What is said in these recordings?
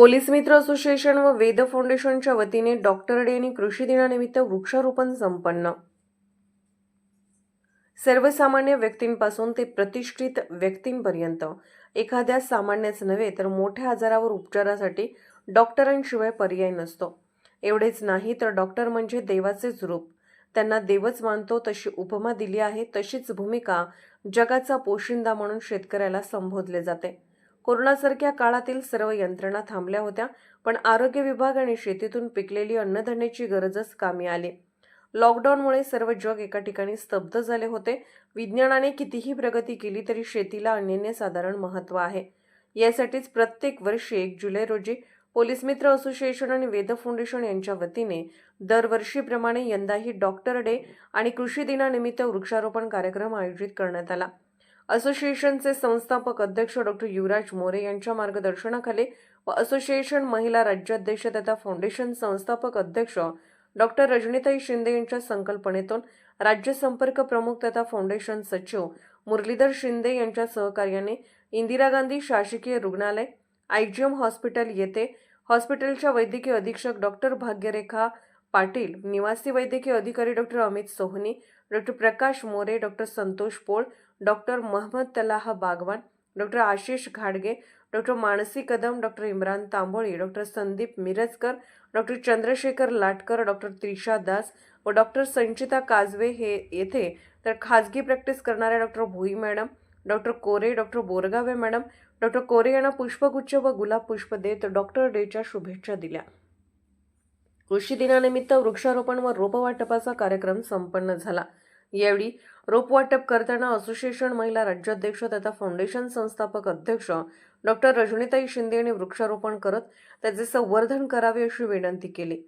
Police मित्र association व वेद फाउंडेशनच्या वतीने डॉक्टर डे आणि कृषी दिनानिमित्त वृक्षारोपण संपन्न. सर्वसामान्य व्यक्तींपासून ते प्रतिष्ठित व्यक्तींपर्यंत एखाद्या सामान्यच नव्हे तर मोठ्या आजारावर उपचारासाठी डॉक्टरांशिवाय पर्याय नसतो. एवढेच नाही तर डॉक्टर म्हणजे देवाचेच रूप. त्यांना देवच मानतो तशी उपमा दिली आहे तशीच भूमिका जगाचा पोशिंदा म्हणून शेतकऱ्याला संबोधले जाते. कोरोनासारख्या काळातील सर्व यंत्रणा थांबल्या होत्या पण आरोग्य विभाग आणि शेतीतून पिकलेली अन्नधान्याची गरजच कामी आली. लॉकडाऊनमुळे सर्व जग एका ठिकाणी स्तब्ध झाले होते. विज्ञानाने कितीही प्रगती केली तरी शेतीला अनन्यसाधारण महत्त्व आहे. यासाठीच प्रत्येक वर्षी एक जुलै रोजी पोलीस मित्र असोसिएशन आणि वेद फाउंडेशन यांच्या वतीने दरवर्षीप्रमाणे यंदाही डॉक्टर डे आणि कृषी दिनानिमित्त वृक्षारोपण कार्यक्रम आयोजित करण्यात आला. असोसिएशनचे संस्थापक अध्यक्ष डॉक्टर युवराज मोरे यांच्या मार्गदर्शनाखाली व असोसिएशन महिला राज्याध्यक्ष तथा फाउंडेशन संस्थापक अध्यक्ष डॉक्टर रजनीताई शिंदे यांच्या संकल्पनेतून राज्य संपर्क प्रमुख तथा फाउंडेशन सचिव मुरलीधर शिंदे यांच्या सहकार्याने इंदिरा गांधी शासकीय रुग्णालय आयजीएम हॉस्पिटल येथे हॉस्पिटलच्या वैद्यकीय अधीक्षक डॉक्टर भाग्यरेखा पाटील निवासी वैद्यकीय अधिकारी doctor Amit Sohani doctor Prakash More doctor Santosh Pol doctor Mohammad Talah Bagwan doctor Ashish घाडगे doctor Mansi Kadam doctor Imran Tamboli doctor Sandeep Mirajkar doctor Chandrashekhar Latkar doctor Trisha Das व doctor संचिता काजवे हे येथे तर खाजगी practice करणाऱ्या doctor Bhui madam doctor Kore doctor Borgave madam doctor Kore यांना पुष्पगुच्छ व गुलाब पुष्प देत डॉक्टर डेच्या शुभेच्छा दिल्या. कृषी दिनानिमित्त वृक्षारोपण व रोपवाटपाचा कार्यक्रम संपन्न झाला. यावेळी रोपवाटप करताना असोसिएशन महिला राज्याध्यक्ष तथा फाउंडेशन संस्थापक अध्यक्ष डॉक्टर रजनीताई शिंदे यांनी वृक्षारोपण करत त्याचे संवर्धन करावे अशी विनंती केली.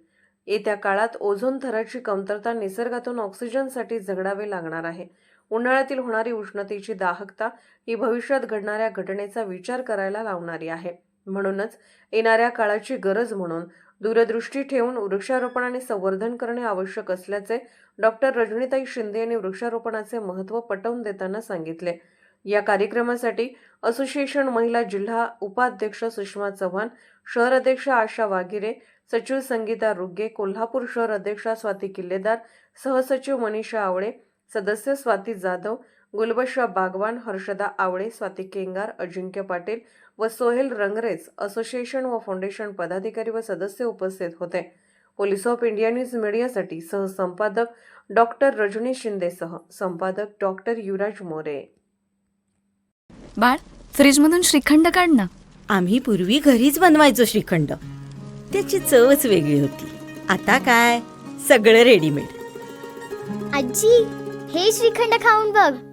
येत्या काळात ओझोन थराची कमतरता निसर्गातून ऑक्सिजनसाठी झगडावे लागणार आहे. उन्हाळ्यातील होणारी उष्णतेची दाहकता ही भविष्यात घडणाऱ्या घटनेचा विचार करायला लावणारी आहे. म्हणूनच येणाऱ्या काळाची गरज म्हणून दूरदृष्टी ठेवून वृक्षारोपण आणि संवर्धन करणे आवश्यक असल्याचे डॉक्टर रजनीताई शिंदे यांनी वृक्षारोपणाचे महत्त्व पटवून देताना सांगितले. या कार्यक्रमासाठी असोसिएशन महिला जिल्हा उपाध्यक्ष सुषमा चव्हाण शहर अध्यक्ष आशा वागिरे सचिव संगीता रुग्गे कोल्हापूर शहर अध्यक्षा स्वाती किल्लेदार सहसचिव मनीषा आवळे सदस्य स्वाती जाधव गुलबशा बागवान हर्षदा आवळे स्वाती केंगार अजिंक्य पाटील व सोहेल रंगरेज असोसिएशन व फाउंडेशन पदाधिकारी व सदस्य उपस्थित होते. पोलीस ऑफ इंडिया न्यूज मीडियासाठी सहसंपादक डॉक्टर रजनी शिंदेसह संपादक डॉक्टर युवराज मोरे. बाळ फ्रीजमधून श्रीखंड काढ ना. आम्ही पूर्वी घरीच बनवायचो श्रीखंड. त्याची चवच वेगळी होती. आता काय? सगळं रेडीमेड आजी हे श्रीखंड खाऊन बघ.